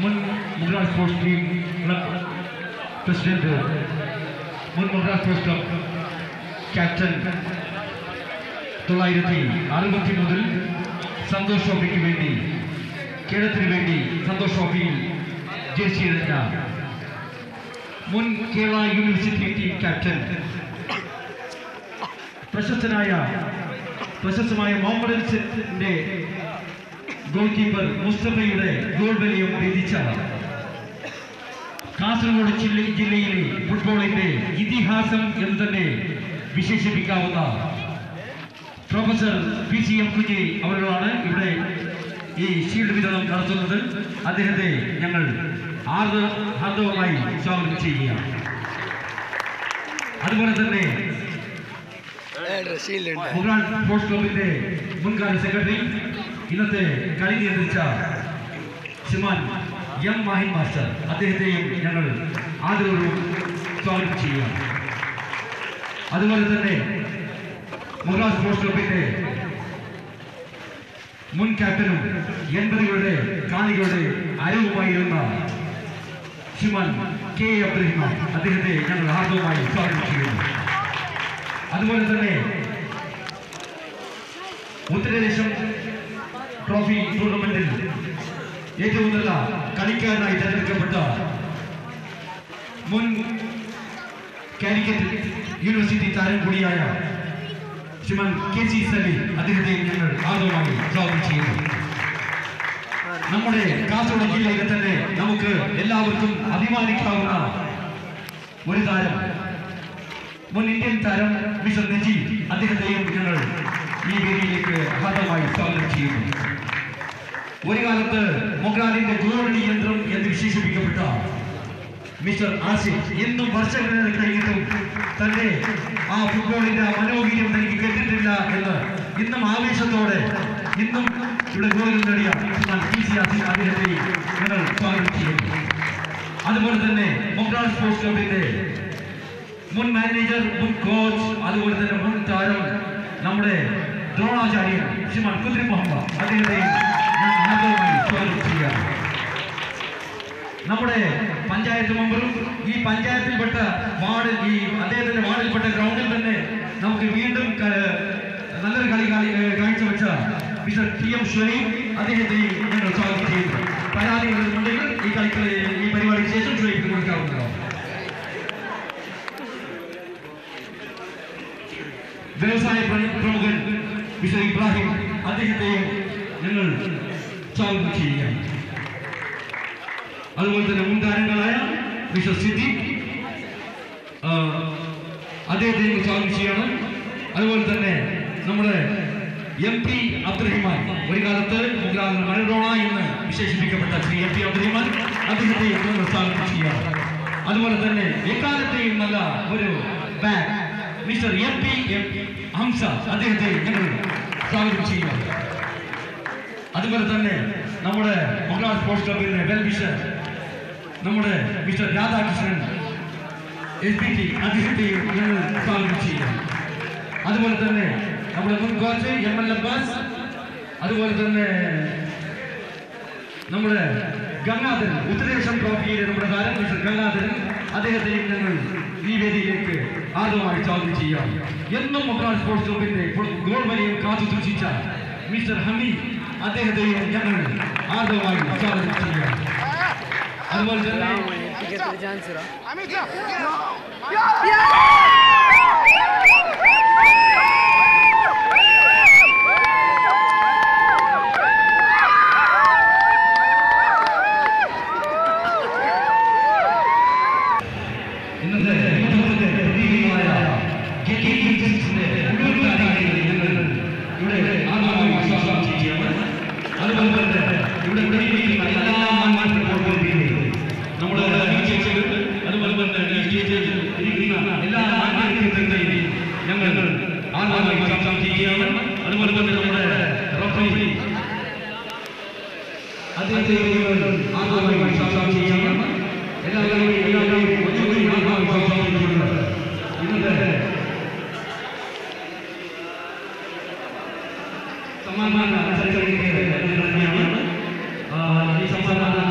മുൻ Mudra sports team president മുൻ Mudra sports club captain തൊള്ളായിരത്തി അറുപത്തി മുതൽ സന്തോഷ് ട്രോഫിക്ക് വേണ്ടി കേരളത്തിന് വേണ്ടി സന്തോഷ് ട്രോഫിയിൽ ജേഴ്സി എറിഞ്ഞ മുൻ കേരള യൂണിവേഴ്സിറ്റി ടീം ക്യാപ്റ്റൻ പ്രശസ്തനായ പ്രശസ്തമായ മുഹമ്മദ് ഗോൾ കീപ്പർ മുസ്തഫയുടെ ഗോൾ വലയം വിധിച്ച കാസർഗോഡ് ജില്ലയിലെ ഫുട്ബോളിന്റെ ഇതിഹാസം എന്ന് തന്നെ വിശേഷിപ്പിക്കാവുന്ന professor P C M Kunhi അവരോടാണ് ഇവിടെ ഈ ഷീൽഡ് വിതരണം നടത്തുന്നത്. അദ്ദേഹത്തെ ഞങ്ങൾ ആർദ്ര ആർദ്രവുമായി സ്വാഗതം ചെയ്യുകയാണ്. അതുപോലെ തന്നെ മുഗൾ സ്പോർട്സ് ക്ലബിന്റെ മുൻകാല സെക്രട്ടറി ഇന്നത്തെ കളി നിയന്ത്രിച്ച ശ്രീമാൻ എം മാഹിൻ മാസ്റ്റർ അദ്ദേഹത്തെയും ഞങ്ങൾ ആദരവോടും സ്വാഗതം ചെയ്യുകയാണ്. അതുപോലെ തന്നെ മുഗൾ സ്പോർട്സ് ക്ലബിന്റെ മുൻ ക്യാപ്റ്റനും എൺപതുകളുടെ കാണികളുടെ അരവുമായിരുന്ന ശ്രീമാൻ കെ അബ്ദുറഹിമാൻ അദ്ദേഹത്തെ ഞങ്ങൾ ആർദ്രമായി സ്വാഗതം ചെയ്യുന്നു. അതുപോലെ തന്നെ ഉത്തരദേശം ട്രോഫി ടൂർണമെന്റിൽ ഏറ്റവും നല്ല കളിക്കാരനായി തെരഞ്ഞെടുക്കപ്പെട്ട മുൻ കാലിക്കറ്റ് യൂണിവേഴ്സിറ്റി താരം കൂടിയായ ശ്രീമാൻ കെ ജി സലി അദ്ദേഹത്തെ ഞങ്ങൾ ആദ്യമായി സ്വാഗതം ചെയ്യുന്നു. നമ്മുടെ കാസർഗോഡ് ജില്ലയിലെ തന്നെ നമുക്ക് എല്ലാവർക്കും അഭിമാനിക്കാവുന്ന ഒരു താരം മുൻ ഇന്ത്യൻ താരം മിസ്റ്റർ നജീബ് അദ്ദേഹത്തെയും ഞങ്ങൾ ഈ വേദിയിലേക്ക് ഹാർദമായി സ്വാഗതം ചെയ്യുന്നു. ഒരു കാലത്ത് മൊഗ്രാലിന്റെ യന്ത്രം എന്ന് വിശേഷിപ്പിക്കപ്പെട്ട മിസ്റ്റർ ആസിഫ് ഇന്നും വർഷങ്ങളിൽ കഴിഞ്ഞിട്ടും തന്റെ ആ ഫുട്ബോളിന്റെ മനോവീര്യം തനിക്ക് കേട്ടിട്ടില്ല എന്ന് ഇന്നും ആവേശത്തോടെ ഇന്നും ഇവിടെ ഗോലിൽ നേടിയ അദ്ദേഹത്തെ ഞങ്ങൾ സ്വാഗതം ചെയ്യുന്നു. അതുപോലെ തന്നെ മൊഗ്രാൽ സ്പോർട്സ് ക്ലബിന്റെ മുൻ മാനേജർ മുൻ കോച്ച് അതുപോലെ തന്നെ മുൻ താരം നമ്മുടെ ദ്രോണാചാര്യൻ ശ്രീമാൻ കുദ്രി മുഹമ്മദ്. അദ്ദേഹത്തെയും നമ്മുടെ പഞ്ചായത്ത് മെമ്പറും ഈ പഞ്ചായത്തിൽപ്പെട്ട വാർഡ് ഈ അദ്ദേഹത്തിന്റെ വാർഡിൽപ്പെട്ട ഗ്രൗണ്ടിൽ തന്നെ നമുക്ക് വീണ്ടും നല്ലൊരു കളി കളി- കാഴ്ചവെച്ച മിസ്റ്റർ ടി എം ഷരീഫ് അദ്ദേഹത്തെയും ഞങ്ങൾ സ്വാഗതം ചെയ്യുന്നു. പരാതികളുണ്ടെങ്കിൽ ഈ കളിക്കളി ഈ പരിപാടിക്ക് ശേഷം ഷരീഫിന് കൊടുക്കാവുന്നതാണ്. വ്യവസായ പ്രമുഖൻ മിസ്റ്റർ ഇബ്രാഹിം അദ്ദേഹത്തെയും ഞങ്ങൾ സ്വാഗതം ചെയ്യുകയാണ് അതുപോലെ തന്നെ മുൻ താരങ്ങളായ മിസ്റ്റർ സിദ്ദീഖ് ആ, അദ്ദേഹത്തെയും സ്വാഗതം ചെയ്യണം. അതുപോലെ തന്നെ നമ്മുടെ എം പി അബ്ദുറഹിമാൻ. ഒരു കാലത്ത് മരഡോണ എന്ന് വിശേഷിപ്പിക്കപ്പെട്ട ശ്രീ എം പി അബ്ദുറഹിമാൻ അദ്ദേഹത്തെയും ഞങ്ങൾ സ്വാഗതം ചെയ്യാം അതുപോലെ തന്നെ എക്കാലത്തെയും നല്ല ഒരു back mister M P M Hamza അദ്ദേഹത്തെ ഞങ്ങൾ സ്വാഗതം ചെയ്യാം അതുപോലെ തന്നെ നമ്മുടെ മംഗള സ്പോർട്സ് ക്ലബിന്റെ വെൽ വിഷർ നമ്മുടെ mister Radhakrishnan S P T അദ്ദേഹത്തെയും ഞങ്ങൾ സ്വാഗതം ചെയ്യാം അതുപോലെ തന്നെ നമ്മുടെ മുൻ കോച്ച് എം എൽ അബ്ബാസ് അതുപോലെ തന്നെ നമ്മുടെ ഗംഗാധരൻ ഉത്തരേഷൻ ട്രോഫിയിലെ നമ്മുടെ താരം മിസ്റ്റർ ഗംഗാധരൻ അദ്ദേഹത്തെയും ഞങ്ങൾ ഈ വേദിയിലേക്ക് ആദ്യമായി സ്വാഗതം ചെയ്യാം എന്നും മക്രാൾ സ്പോർട്സ് ക്ലബിന്റെ ഗോൾ വലയം കാത്തു സൂക്ഷിച്ച മിസ്റ്റർ ഹമീദ് അദ്ദേഹത്തെയും ഞങ്ങൾ ആദ്യമായി സ്വാഗതം ചെയ്യാം അതുപോലെ തന്നെ ഇന്നത്തെ ഇവിടെ പ്രതീക്ഷിക്കുന്ന എല്ലാ ഫോട്ടോയിലും നമ്മുടെ അതുപോലെ തന്നെ ഇരിക്കുന്ന എല്ലാ മാന്യങ്ങളുടെയും ഞങ്ങൾ ആദ്യമായി സ്വാഗതം ചെയ്യുകയാണ് അതുപോലെ തന്നെ നമ്മുടെ റഫറി അദ്ദേഹത്തെ ആദ്യമായി സ്വാഗതം ചെയ്യുകയാണ് എല്ലാവരെയും എല്ലാവരെയും ഒന്നുകൂടി ആദ്യമായി സ്വാഗതം ചെയ്യുന്നത് ഇന്നത്തെ സമാധാന ചർച്ചകളിലേക്ക് camisa para